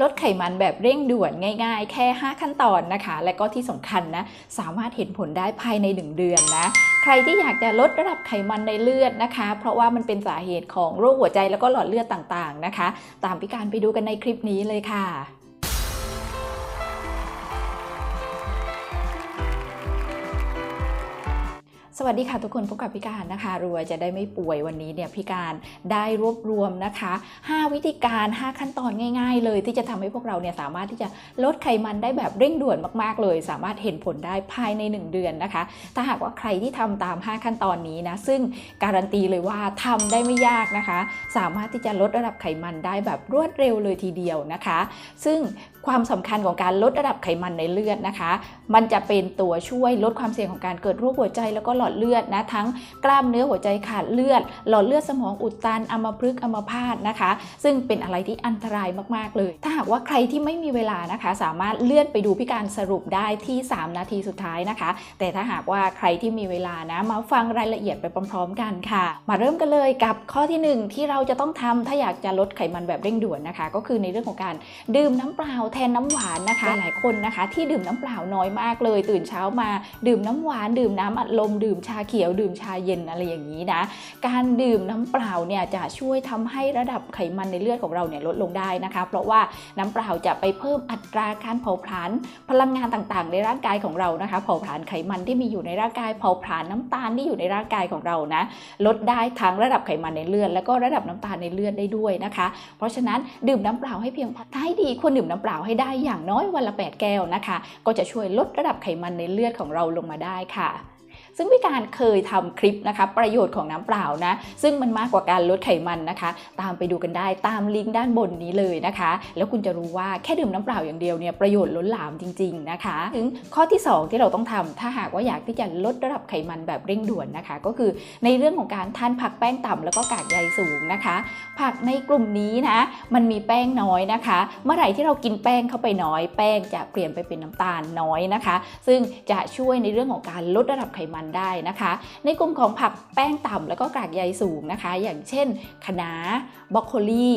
ลดไขมันแบบเร่งด่วนง่าย ๆ แค่ 5 ขั้นตอนนะคะ และก็ที่สำคัญนะ สามารถเห็นผลได้ภายใน 1 เดือนนะ ใครที่อยากจะลดระดับไขมันในเลือดนะคะ เพราะว่ามันเป็นสาเหตุของโรคหัวใจแล้วก็หลอดเลือดต่างๆนะคะ ตามพิการไปดูกันในคลิปนี้เลยค่ะ สวัสดีค่ะทุกคนพบกับพิการนะคะรวยจะได้ไม่ป่วยวันนี้เนี่ยพิการได้รวบรวมนะคะ 5 วิธีการ 5 ขั้นตอนง่าย ๆ เลยที่จะทำให้พวกเราเนี่ยสามารถที่จะลดไขมันได้แบบเร่งด่วนมากๆเลย สามารถเห็นผลได้ภายใน 1 เดือนนะคะ ถ้าหากว่าใครที่ทำตาม 5 ขั้นตอนนี้นะซึ่งการันตีเลยว่าทำได้ไม่ยากนะคะ สามารถที่จะลดระดับไขมันได้แบบรวดเร็วเลยทีเดียวนะคะ ซึ่ง ความสำคัญของการลดระดับไขมันในเลือดนะคะ มันจะเป็นตัวช่วยลดความเสี่ยงของการเกิดโรคหัวใจแล้วก็หลอดเลือดนะทั้งกล้ามเนื้อหัวใจขาดเลือด หลอดเลือดสมองอุดตันอัมพฤกษ์อัมพาตนะคะ ซึ่งเป็นอะไรที่อันตรายมากๆเลย ถ้าหากว่าใครที่ไม่มีเวลานะคะ สามารถเลื่อนไปดูพิการสรุปได้ที่ 3 นาทีสุดท้ายนะคะ แต่ถ้าหากว่าใครที่มีเวลานะมาฟังรายละเอียดไปพร้อม ๆ กันค่ะ มาเริ่มกันเลยกับข้อที่หนึ่งที่เราจะต้องทำถ้าอยากจะลดไขมันแบบเร่งด่วนนะคะ ก็คือในเรื่องของการดื่มน้ำเปล่าแทนน้ำหวานนะคะ หลายคนนะคะ ที่ดื่มน้ำเปล่าน้อยมากเลย ตื่นเช้ามาดื่มน้ำหวาน ดื่มน้ำอัดลม ดื่มชาเขียว ดื่มชาเย็นอะไรอย่างนี้นะ การดื่มน้ำเปล่าเนี่ยจะช่วยทำให้ระดับไขมันในเลือดของเราเนี่ยลดลงได้นะคะ เพราะว่าน้ำเปล่าจะไปเพิ่มอัตราการเผาผลาญพลังงานต่างๆ ในร่างกายของเรานะคะ เผาผลาญไขมันที่มีอยู่ในร่างกาย เผาผลาญน้ำตาลที่อยู่ในร่างกายของเรานะ ลดได้ทั้งระดับไขมันในเลือด แล้วก็ระดับน้ำตาลในเลือดได้ด้วยนะคะ เพราะฉะนั้นดื่มน้ำเปล่าให้เพียงพอถ้าให้ดีควรดื่มน้ำเปล่าให้ได้อย่างน้อยวันละ 8 แก้วนะคะ ก็จะช่วยลดระดับไขมันในเลือดของเราลงมาได้ค่ะ ซึ่งพี่การเคยทำคลิปนะคะ ประโยชน์ของน้ำเปล่านะ ซึ่งมันมากกว่าการลดไขมันนะคะ ตามไปดูกันได้ตามลิงก์ด้านบนนี้เลยนะคะ แล้วคุณจะรู้ว่าแค่ดื่มน้ำเปล่าอย่างเดียวเนี่ยประโยชน์ล้นหลามจริง ๆนะคะถึงข้อที่ 2 ที่เราต้องทำถ้าหากว่าอยากที่จะลดระดับไขมันแบบเร่งด่วนนะคะ ก็คือในเรื่องของการทานผักแป้งต่ำแล้วก็กากใยสูงนะคะ ผักในกลุ่มนี้นะมันมีแป้งน้อยนะคะ เมื่อไหร่ที่เรากินแป้งเข้าไปน้อย แป้งจะเปลี่ยนไปเป็นน้ำตาลน้อยนะคะ ซึ่งจะช่วยในเรื่องของการลดระดับไขมันได้นะคะ ในกลุ่มของผักแป้งต่ำแล้วก็กากใยสูงนะคะ อย่างเช่นคะน้าบรอกโคลี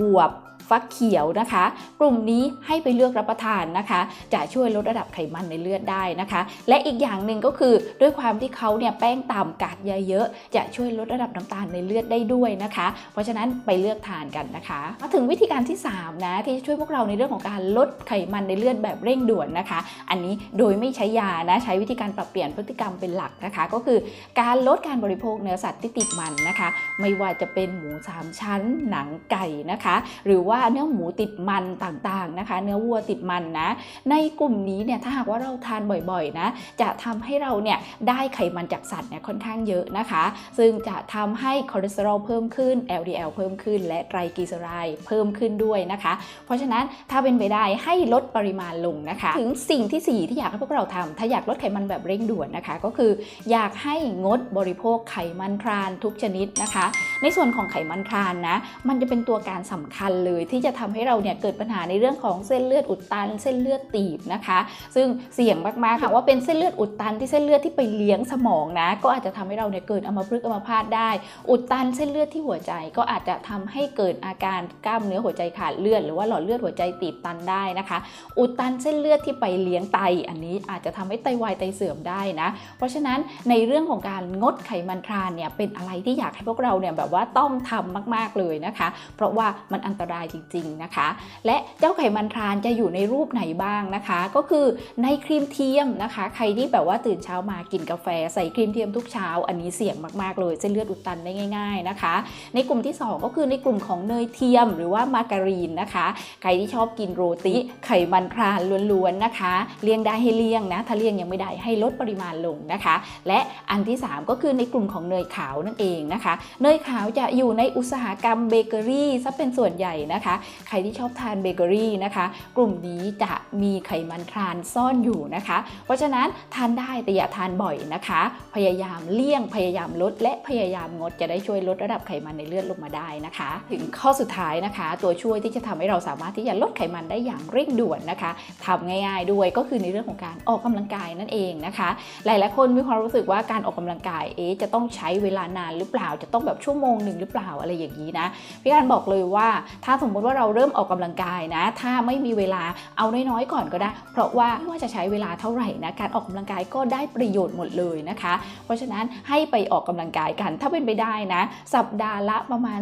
บวบ ฟักเขียวนะคะ กลุ่มนี้ให้ไปเลือกรับประทานนะคะ จะช่วยลดระดับไขมันในเลือดได้นะคะ และอีกอย่างหนึ่งก็คือด้วยความที่เขาเนี่ยแป้งต่ำกากใยเยอะ จะช่วยลดระดับน้ำตาลในเลือดได้ด้วยนะคะ เพราะฉะนั้นไปเลือกทานกันนะคะ มาถึงวิธีการที่3นะที่จะช่วยพวกเราในเรื่องของการลดไขมันในเลือดแบบเร่งด่วนนะคะ อันนี้โดยไม่ใช้ยานะใช้วิธีการปรับเปลี่ยนพฤติกรรมเป็นหลักนะคะ ก็คือการลดการบริโภคเนื้อสัตว์ที่ติดมันนะคะ ไม่ว่าจะเป็นหมูสามชั้นหนังไก่นะคะ หรือว่าว่าเนื้อหมูติดมันต่างๆนะคะ เนื้อวัวติดมันนะ ในกลุ่มนี้เนี่ยถ้าหากว่าเราทานบ่อยๆนะ จะทำให้เราเนี่ยได้ไขมันจากสัตว์เนี่ยค่อนข้างเยอะนะคะ ซึ่งจะทำให้คอเลสเตอรอลเพิ่มขึ้น LDL เพิ่มขึ้น และไตรกลีเซอไรด์เพิ่มขึ้นด้วยนะคะ เพราะฉะนั้นถ้าเป็นไปได้ให้ลดปริมาณลงนะคะ ถึงสิ่งทีสี่4 ที่อยากให้พวกเราทำถ้าอยากลดไขมันแบบเร่งด่วนนะคะ ก็คืออยากให้งดบริโภคไขมันทรานทุกชนิดนะคะ ในส่วนของไขมันทรานนะ มันจะเป็นตัวการสำคัญเลยที่จะทำให้เราเนี่ยเกิดปัญหาในเรื่องของเส้นเลือดอุดตัน เส้นเลือดตีบนะคะ ซึ่งเสี่ยงมากๆค่ะว่าเป็นเส้นเลือดอุดตันที่เส้นเลือดที่ไปเลี้ยงสมองนะก็อาจจะทำให้เราเนี่ยเกิดอัมพฤกษ์อัมพาตได้ อุดตันเส้นเลือดที่หัวใจก็อาจจะทำให้เกิดอาการกล้ามเนื้อหัวใจขาดเลือดหรือว่าหลอดเลือดหัวใจตีบตันได้นะคะ อุดตันเส้นเลือดที่ไปเลี้ยงไต อันนี้อาจจะทำให้ไตวายไตเสื่อมได้นะ เพราะฉะนั้นในเรื่องของการงดไขมันทรานเนี่ยเป็นอะไรที่อยากให้พวกเราเนี่ยแบบว่าต้องทำมาก ๆเลยนะคะ เพราะว่ามันอันตรายจริง ๆนะคะ และเจ้าไขมันทรานจะอยู่ในรูปไหนบ้างนะคะ ก็คือในครีมเทียมนะคะ ใครที่แบบว่าตื่นเช้ามากินกาแฟใส่ครีมเทียมทุกเช้า อันนี้เสี่ยงมากๆเลยเส้นเลือดอุดตันได้ง่าย ๆนะคะ ในกลุ่มที่ 2 ก็คือในกลุ่มของเนยเทียมหรือว่ามาการีนนะคะ ใครที่ชอบกินโรตีไขมันทรานล้วนๆนะคะเลี่ยงได้ให้เลี่ยงนะถ้าเลี่ยงยังไม่ได้ให้ลดปริมาณลงนะคะ และอันที่ 3 ก็คือในกลุ่มของเนยขาวนั่นเองนะคะ เนยขาวจะอยู่ในอุตสาหกรรมเบเกอรี่ซะเป็นส่วนใหญ่นะคะใครที่ชอบทานเบเกอรี่นะคะ กลุ่มนี้จะมีไขมันทรานซ่อนอยู่นะคะ เพราะฉะนั้นทานได้แต่อย่าทานบ่อยนะคะ พยายามเลี่ยงพยายามลด และพยายามงดจะได้ช่วยลดระดับไขมันในเลือดลงมาได้นะคะ ถึงข้อสุดท้ายนะคะ ตัวช่วยที่จะทำให้เราสามารถที่จะลดไขมันได้อย่างเร่งด่วนนะคะทำง่าย ๆด้วยก็คือในเรื่องของการออกกำลังกายนั่นเองนะคะ หลายๆคนมีความรู้สึกว่าการออกกำลังกายเอ๊จะต้องใช้เวลานานหรือเปล่าจะต้องแบบชั่วโมงหนึ่งหรือเปล่าอะไรอย่างนี้นะพี่การบอกเลยว่าถ้าสมมมติว่าเราเริ่มออกกำลังกายนะ ถ้าไม่มีเวลาเอาน้อยๆก่อนก็ได้ เพราะว่าไม่ว่าจะใช้เวลาเท่าไหร่นะการออกกำลังกายก็ได้ประโยชน์หมดเลยนะคะ เพราะฉะนั้นให้ไปออกกำลังกายกัน ถ้าเป็นไปได้นะ สัปดาห์ละประมาณ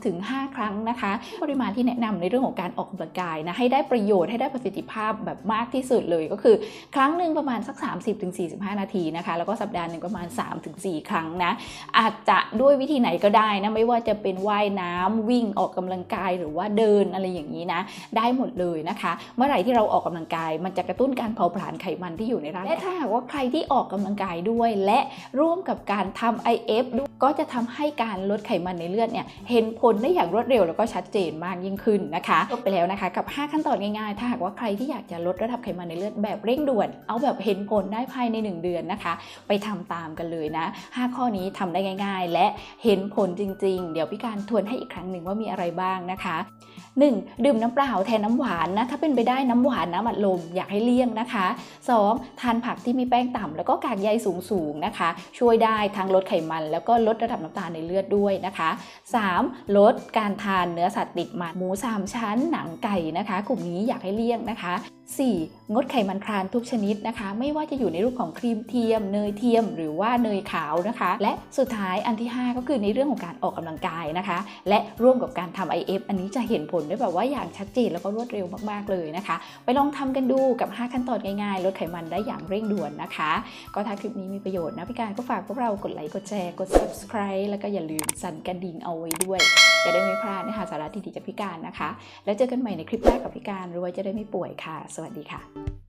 3-5 ครั้งนะคะ ปริมาณที่แนะนำในเรื่องของการออกกำลังกายนะให้ได้ประโยชน์ให้ได้ประสิทธิภาพแบบมากที่สุดเลยก็คือ ครั้งหนึ่งประมาณสัก 30-45 นาทีนะคะ แล้วก็สัปดาห์หนึ่งประมาณ 3-4 ครั้งนะ อาจจะด้วยวิธีไหนก็ได้นะไม่ว่าจะเป็นว่ายน้ำวิ่งออกกำลังกายหรือว่าเดินอะไรอย่างนี้นะ ได้หมดเลยนะคะ เมื่อไหร่ที่เราออกกำลังกาย มันจะกระตุ้นการเผาผลาญไขมันที่อยู่ในร่างกายและถ้าหากว่าใครที่ออกกำลังกายด้วย และร่วมกับการทำ IF ด้วยก็จะทำให้การลดไขมันในเลือดเนี่ยเห็นผลได้อย่างรวดเร็วแล้วก็ชัดเจนมากยิ่งขึ้นนะคะจบไปแล้วนะคะกับ 5 ขั้นตอนง่ายๆ ถ้าหากว่าใครที่อยากจะลดระดับไขมันในเลือดแบบเร่งด่วน เอาแบบเห็นผลได้ภายใน 1 เดือนนะคะ ไปทำตามกันเลยนะ 5 ข้อนี้ทำได้ง่าย ๆ และเห็นผลจริง ๆ เดี๋ยวพี่การทวนให้อีกครั้งหนึ่งว่ามีอะไรบ้างนะคะ 1. ดื่มน้ำเปล่าแทนน้ำหวานนะถ้าเป็นไปได้น้ำหวานน้ำอัดลมอยากให้เลี่ยงนะคะ 2. ทานผักที่มีแป้งต่ำแล้วก็กากใยสูงๆนะคะ ช่วยได้ทั้งลดไขมัน แล้วก็ลดระดับน้ำตาลในเลือดด้วยนะคะ 3. ลดการทานเนื้อสัตว์ติดมันหมู 3 ชั้นหนังไก่นะคะ กลุ่มนี้อยากให้เลี่ยงนะคะ 4. งดไขมันทรานทุกชนิดนะคะ ไม่ว่าจะอยู่ในรูปของครีมเทียม เนยเทียม หรือว่าเนยขาวนะคะ และสุดท้ายอันที่ 5 ก็คือในเรื่องของการออกกำลังกายนะคะ และร่วมกับการทำ IF อันนี้จะเห็นผลได้แบบว่าอย่างชัดเจนแล้วก็รวดเร็วมากๆเลยนะคะ ไปลองทำกันดูกับ 5 ขั้นตอนง่ายๆ ลดไขมันได้อย่างเร่งด่วนนะคะ ก็ถ้าคลิปนี้มีประโยชน์นะพี่การก็ฝากพวกเรากดไลค์กดแชร์กด subscribe แล้วก็อย่าลืมสั่นกระดิ่งเอาไว้ด้วยจะได้ไม่พลาดนะคะสาระดีๆจากพี่การนะคะ แล้วเจอกันใหม่ในคลิปหน้ากับพี่การรวยจะได้ไม่ป่วยค่ะ สวัสดีค่ะ